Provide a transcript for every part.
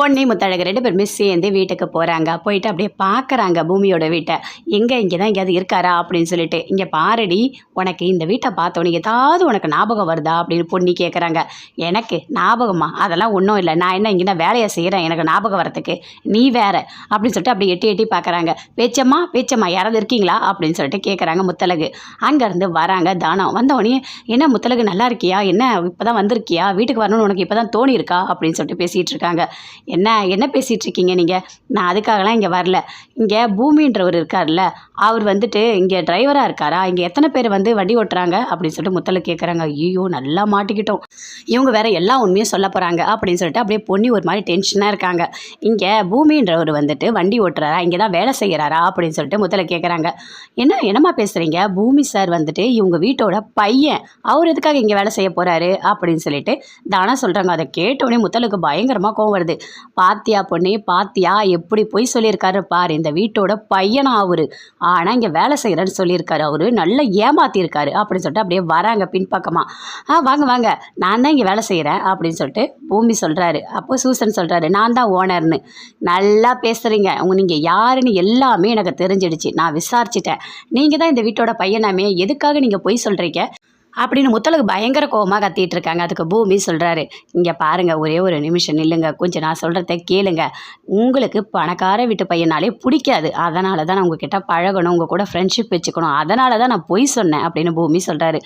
பொன்னி முத்தழகு ரெண்டு பேருமே சேர்ந்து வீட்டுக்கு போகிறாங்க போயிட்டு அப்படியே பார்க்குறாங்க பூமியோட வீட்டை. எங்கே இங்கே தான் எங்கேயாவது இருக்காரா அப்படின்னு சொல்லிட்டு. இங்கே பாருடி உனக்கு இந்த வீட்டை பார்த்தோன்னே ஏதாவது உனக்கு ஞாபகம் வருதா அப்படின்னு பொன்னி கேட்குறாங்க எனக்கு ஞாபகமா? அதெல்லாம் ஒன்றும் இல்லை. நான் என்ன இங்கே நான் வேலையை செய்கிறேன் எனக்கு ஞாபகம் வரத்துக்கு நீ வேற அப்படின்னு சொல்லிட்டு அப்படி எட்டி எட்டி பார்க்குறாங்க பேச்சம்மா பேச்சம்மா யாராவது இருக்கீங்களா? அப்படின்னு சொல்லிட்டு கேட்குறாங்க முத்தழகு. அங்கேருந்து வராங்க தானம். வந்தவொடனே என்ன முத்தழகு நல்லா இருக்கியா? என்ன இப்போ தான் வந்திருக்கியா? வீட்டுக்கு வரணும்னு உனக்கு இப்போ தான் தோணி இருக்கா அப்படின்னு சொல்லிட்டு பேசிகிட்டு இருக்காங்க. என்ன என்ன பேசிகிட்டு இருக்கீங்க நீங்கள் நான் அதுக்காகலாம் இங்கே வரல. இங்கே பூமின்றவர் இருக்கார்ல அவர் வந்துட்டு இங்கே டிரைவராக இருக்காரா? இங்கே எத்தனை பேர் வந்து வண்டி ஓட்டுறாங்க? அப்படின்னு சொல்லிட்டு முத்தலை கேட்குறாங்க ஐயோ நல்லா மாட்டிக்கிட்டோம். இவங்க வேற எல்லா உண்மையும் சொல்ல போகிறாங்க அப்படின்னு சொல்லிட்டு அப்படியே பொண்ணி ஒரு மாதிரி டென்ஷனாக இருக்காங்க. இங்கே பூமின்றவர் வந்துட்டு வண்டி ஓட்டுறாரா? இங்கே தான் வேலை செய்கிறாரா அப்படின்னு சொல்லிட்டு முத்தலை கேட்குறாங்க என்ன என்னம்மா பேசுகிறீங்க பூமி சார் வந்துட்டு இவங்க வீட்டோட பையன். அவர் எதுக்காக இங்கே வேலை செய்ய போகிறாரு அப்படின்னு சொல்லிட்டு தானா சொல்கிறாங்க அதை கேட்டோடனே முத்தலுக்கு பயங்கரமாக கோவம் வருது. பாத்தியா பொண்ணே பாத்தியா? எப்படி போய் சொல்லியிருக்காரு பார் இந்த வீட்டோட பையனா அவரு. ஆனால் இங்கே வேலை செய்கிறேன்னு சொல்லியிருக்காரு அவரு. நல்லா ஏமாத்தியிருக்காரு அப்படின்னு சொல்லிட்டு அப்படியே வராங்க பின்பக்கமாக ஆ வாங்க வாங்க. நான் தான் இங்கே வேலை செய்கிறேன் அப்படின்னு சொல்லிட்டு பூமி சொல்கிறாரு அப்போ சூசன் சொல்கிறாரு நான் தான் ஓனர்னு. நல்லா பேசுகிறீங்க உங்க நீங்கள் யாருன்னு எல்லாமே எனக்கு தெரிஞ்சிடுச்சு. நான் விசாரிச்சிட்டேன். நீங்கள் தான் இந்த வீட்டோட பையனாமே. எதுக்காக நீங்கள் பொய் சொல்கிறீங்க அப்படின்னு முத்தலுக்கு பயங்கர கோவமாக கத்திட்டு இருக்காங்க. அதுக்கு பூமி சொல்கிறாரு இங்கே பாருங்கள் ஒரே ஒரு நிமிஷம் நில்லுங்க கொஞ்சம் நான் சொல்கிறத கேளுங்க. உங்களுக்கு பணக்கார வீட்டு பையனாலே பிடிக்காது. அதனால தான் நான் உங்ககிட்ட பழகணும் உங்கள் கூட ஃப்ரெண்ட்ஷிப் வச்சுக்கணும். அதனால தான் நான் பொய் சொன்னேன் அப்படின்னு பூமி சொல்கிறாரு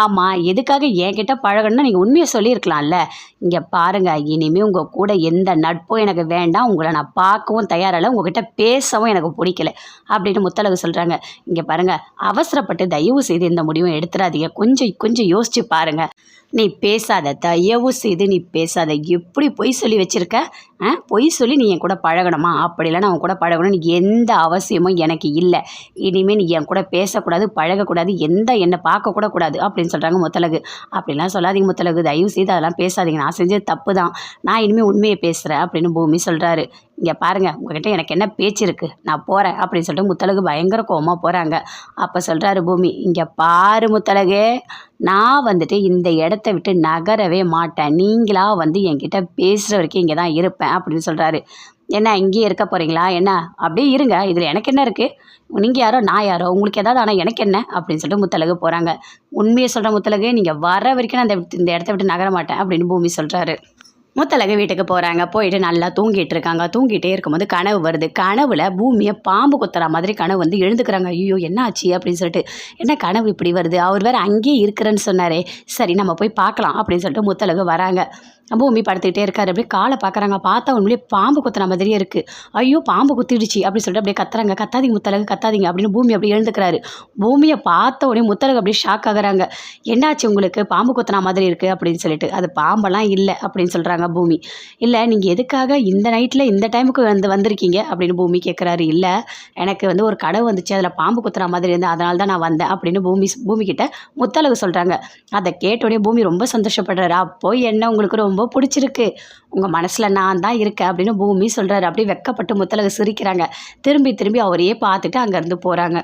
ஆமாம் எதுக்காக என்கிட்ட பழகணும்னு நீங்கள் உண்மையை சொல்லியிருக்கலாம்ல. இங்கே பாருங்கள் இனிமேல் உங்கள் கூட எந்த நட்பும் எனக்கு வேண்டாம். உங்களை நான் பார்க்கவும் தயாரில்லை. உங்ககிட்ட பேசவும் எனக்கு பிடிக்கல அப்படின்னு முத்தலகு சொல்கிறாங்க இங்கே பாருங்கள் அவசரப்பட்டு தயவு செய்து இந்த முடிவும் எடுத்துடாதீங்க. கொஞ்சம் கொஞ்சம் யோசிச்சு பாருங்க. நீ பேசாத தயவு செய்து நீ பேசாத. எப்படி பொய் சொல்லி வச்சுருக்க? ஆ? பொய் சொல்லி நீ என் கூட பழகணுமா? அப்படிலாம் நான் உன் கூட பழகணும்னு எந்த அவசியமும் எனக்கு இல்லை. இனிமேல் நீ என் கூட பேசக்கூடாது பழகக்கூடாது எந்த என்னை பார்க்கக்கூட கூடாது அப்படின்னு சொல்கிறாங்க முத்தலகு. அப்படிலாம் சொல்லாதீங்க முத்தலகு. தயவு செய்து அதெல்லாம் பேசாதீங்க. நான் செஞ்சது தப்பு தான். நான் இனிமேல் உண்மையை பேசுகிறேன் அப்படின்னு பூமி சொல்கிறாரு இங்கே பாருங்கள் உங்ககிட்ட எனக்கு என்ன பேச்சு இருக்குது நான் போகிறேன் அப்படின்னு சொல்லிட்டு முத்தலகு பயங்கர கோவமாக போகிறாங்க அப்போ சொல்கிறாரு பூமி இங்கே பாரு முத்தலகு நான் வந்துட்டு இந்த இடத்த விட்டு நகரவே மாட்டேன். நீங்களா வந்து என்கிட்ட பேசுகிற வரைக்கும் இங்கே தான் இருப்பேன் அப்படின்னு சொல்கிறாரு என்ன இங்கேயே இருக்க போகிறீங்களா என்ன? அப்படியே இருங்க. இதில் எனக்கு என்ன இருக்குது நீங்கள் யாரோ நான் யாரோ? உங்களுக்கு ஏதாவது ஆனால் எனக்கு என்ன? அப்படின்னு சொல்லிட்டு முத்தலகு போகிறாங்க உண்மையை சொல்கிற முத்தலகு நீங்கள் வர வரைக்கும் நான் இந்த இந்த இடத்த விட்டு நகர மாட்டேன் அப்படின்னு பூமி சொல்கிறாரு முத்தலகு வீட்டுக்கு போகிறாங்க போயிட்டு நல்லா தூங்கிட்டு இருக்காங்க தூங்கிட்டே இருக்கும்போது கனவு வருது. கனவுல பூமியை பாம்பு குத்துற மாதிரி கனவு வந்து எழுந்துக்கிறாங்க. ஐயோ என்ன ஆச்சு அப்படின்னு சொல்லிட்டு என்ன கனவு இப்படி வருது? அவர் வேற அங்கேயே இருக்கிறேன்னு சொன்னாரே. சரி நம்ம போய் பார்க்கலாம் அப்படின்னு சொல்லிட்டு முத்தலகு வராங்க. பூமி படுத்துக்கிட்டே இருக்காரு. அப்படியே காலை பார்க்குறாங்க. பார்த்தா உண்மையிலே பாம்பு குத்துன மாதிரியே இருக்குது ஐயோ பாம்பு குத்திடுச்சு அப்படின்னு சொல்லிட்டு அப்படியே கத்துறாங்க. கத்தாதீங்க முத்தலகு கத்தாதீங்க அப்படின்னு பூமி அப்படியே எழுந்துக்கிறாரு. பூமியை பார்த்த உடனே முத்தலகு அப்படியே ஷாக் ஆகுறாங்க. என்னாச்சு உங்களுக்கு? பாம்பு குத்துன மாதிரி இருக்குது அப்படின்னு சொல்லிட்டு. அது பாம்பெல்லாம் இல்லை அப்படின்னு சொல்கிறாங்க பூமி. இல்லை நீங்கள் எதுக்காக இந்த நைட்டில் இந்த டைமுக்கு வந்து வந்திருக்கீங்க? அப்படின்னு பூமி கேட்குறாரு இல்லை எனக்கு வந்து ஒரு கடவு வந்துச்சு. அதில் பாம்பு குத்துற மாதிரி இருந்து அதனால தான் நான் வந்தேன் அப்படின்னு பூமி பூமி கிட்ட முத்தலகு சொல்கிறாங்க அதை கேட்டோடனே பூமி ரொம்ப சந்தோஷப்படுறாரு. அப்போ என்ன உங்களுக்கு ரொம்ப பிடிச்சிருக்கு. உங்கள் மனசில் நான் தான் இருக்கேன் அப்படின்னு பூமி சொல்கிறாரு அப்படியே வெக்கப்பட்டு முத்தலகு சிரிக்கிறாங்க. திரும்பி திரும்பி அவரையே பார்த்துட்டு அங்கேருந்து போகிறாங்க